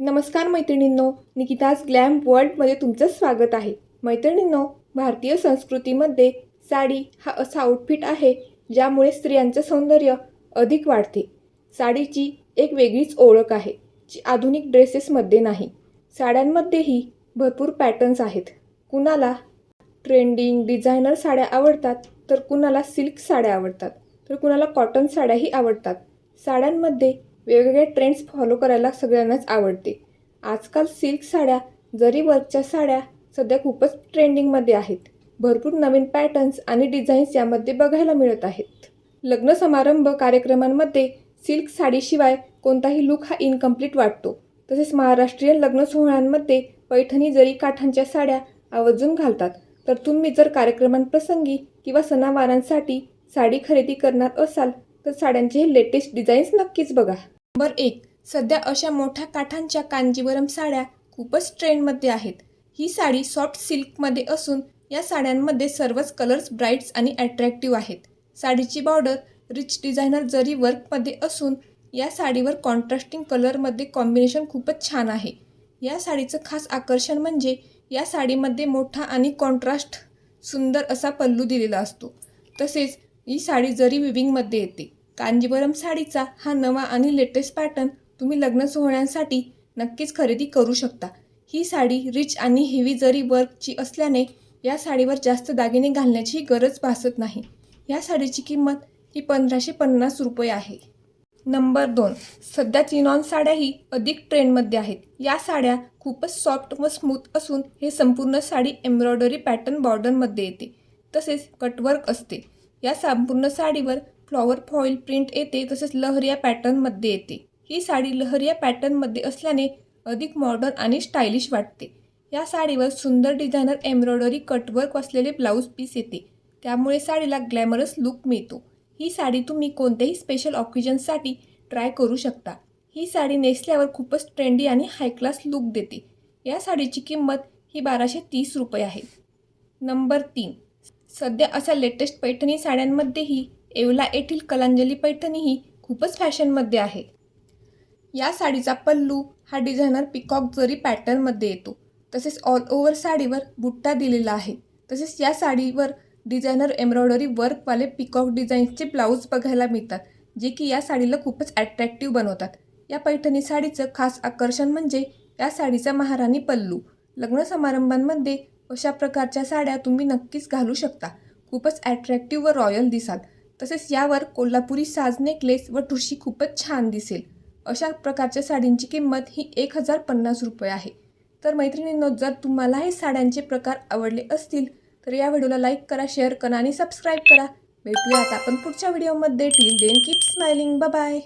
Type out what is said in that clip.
नमस्कार मैत्रिणींनो निकिताज ग्लॅम वर्ल्डमध्ये तुमचं स्वागत आहे. मैत्रिणींनो भारतीय संस्कृतीमध्ये साडी हा असा आउटफिट आहे ज्यामुळे स्त्रियांचं सौंदर्य अधिक वाढते. साडीची एक वेगळीच ओळख आहे जी आधुनिक ड्रेसेसमध्ये नाही. साड्यांमध्येही भरपूर पॅटर्न्स आहेत. कुणाला ट्रेंडिंग डिझायनर साड्या आवडतात तर कुणाला सिल्क साड्या आवडतात. तर कुणाला कॉटन साड्याही आवडतात. साड्यांमध्ये वेगवेगळे ट्रेंड्स फॉलो करायला सगळ्यांनाच आवडते. आजकाल सिल्क साड्या जरी वर्कच्या साड्या सध्या खूपच ट्रेंडिंगमध्ये आहेत. भरपूर नवीन पॅटर्न्स आणि डिझाईन्स यामध्ये बघायला मिळत आहेत. लग्न समारंभ कार्यक्रमांमध्ये सिल्क साडीशिवाय कोणताही लुक हा इनकम्प्लीट वाटतो. तसेच महाराष्ट्रीयन लग्न सोहळ्यांमध्ये पैठणी जरी काठांच्या साड्या आवर्जून घालतात तर तुम्ही जर कार्यक्रमांप्रसंगी किंवा सणावारांसाठी साडी खरेदी करणार असाल तर साड्यांचे हे लेटेस्ट डिझाईन्स नक्कीच बघा. नंबर एक सध्या अशा मोठ्या काठांच्या कांजीवरम साड्या खूपच ट्रेंडमध्ये आहेत. ही साडी सॉफ्ट सिल्कमध्ये असून या साड्यांमध्ये सर्वच कलर्स ब्राईट्स आणि अट्रॅक्टिव्ह आहेत. साडीची बॉर्डर रिच डिझायनर जरी वर्कमध्ये असून या साडीवर कॉन्ट्रास्टिंग कलरमध्ये कॉम्बिनेशन खूपच छान आहे. या साडीचं खास आकर्षण म्हणजे या साडीमध्ये मोठा आणि कॉन्ट्रास्ट सुंदर असा पल्लू दिलेला असतो. तसेच ही साडी जरी विविंगमध्ये येते कांजीवरम साडीचा हा नवा आणि लेटेस्ट पॅटर्न तुम्ही लग्न सोहळ्यांसाठी नक्कीच खरेदी करू शकता. ही साडी रिच आणि हेवी जरी वर्कची असल्याने या साडीवर जास्त दागिने घालण्याची गरज भासत नाही. या साडीची किंमत ही पंधराशे पन्नास रुपये आहे. नंबर दोन. सध्या चिनॉन साड्याही अधिक ट्रेंडमध्ये आहेत. या साड्या खूपच सॉफ्ट व स्मूथ असून हे संपूर्ण साडी एम्ब्रॉयडरी पॅटर्न बॉर्डरमध्ये येते. तसेच कटवर्क असते. या संपूर्ण साडीवर फ्लॉवर फॉईल प्रिंट येते तसेच लहरिया पॅटर्नमध्ये येते. ही साडी लहरिया पॅटर्नमध्ये असल्याने अधिक मॉडर्न आणि स्टायलिश वाटते. या साडीवर सुंदर डिझायनर एम्ब्रॉयडरी कटवर्क असलेले ब्लाऊज पीस येते. त्यामुळे साडीला ग्लॅमरस लुक मिळतो. ही साडी तुम्ही कोणत्याही स्पेशल ऑक्युजनसाठी ट्राय करू शकता. ही साडी नेसल्यावर खूपच ट्रेंडी आणि हाय क्लास लुक देते. या साडीची किंमत ही बाराशे तीस रुपये आहे. नंबर तीन. सध्या अशा लेटेस्ट पैठणी साड्यांमध्येही येवला येथील कलांजली पैठणी ही खूपच फॅशनमध्ये आहे. या साडीचा पल्लू हा डिझायनर पिकॉक जरी पॅटर्नमध्ये येतो तसेच ऑल ओव्हर साडीवर बुट्टा दिलेला आहे. तसेच या साडीवर डिझायनर एम्ब्रॉयडरी वर्कवाले पिकॉक डिझाईन्सचे ब्लाऊज बघायला मिळतात जे की या साडीला खूपच ॲट्रॅक्टिव्ह बनवतात. या पैठणी साडीचं खास आकर्षण म्हणजे या साडीचा महाराणी पल्लू. लग्न समारंभांमध्ये अशा प्रकारच्या साड्या तुम्ही नक्कीच घालू शकता. खूपच ॲट्रॅक्टिव्ह व रॉयल दिसाल. तसेच यावर कोल्हापुरी साज नेकलेस व ठुशी खूपच छान दिसेल. अशा प्रकारच्या साडींची किंमत ही एक हजार पन्नास रुपये आहे. तर मैत्रिणींनो जर तुम्हाला हे साड्यांचे प्रकार आवडले असतील तर या व्हिडिओला लाईक करा शेअर करा आणि सबस्क्राईब करा. भेटूयात आपण पुढच्या व्हिडिओमध्ये. Till then keep smiling bye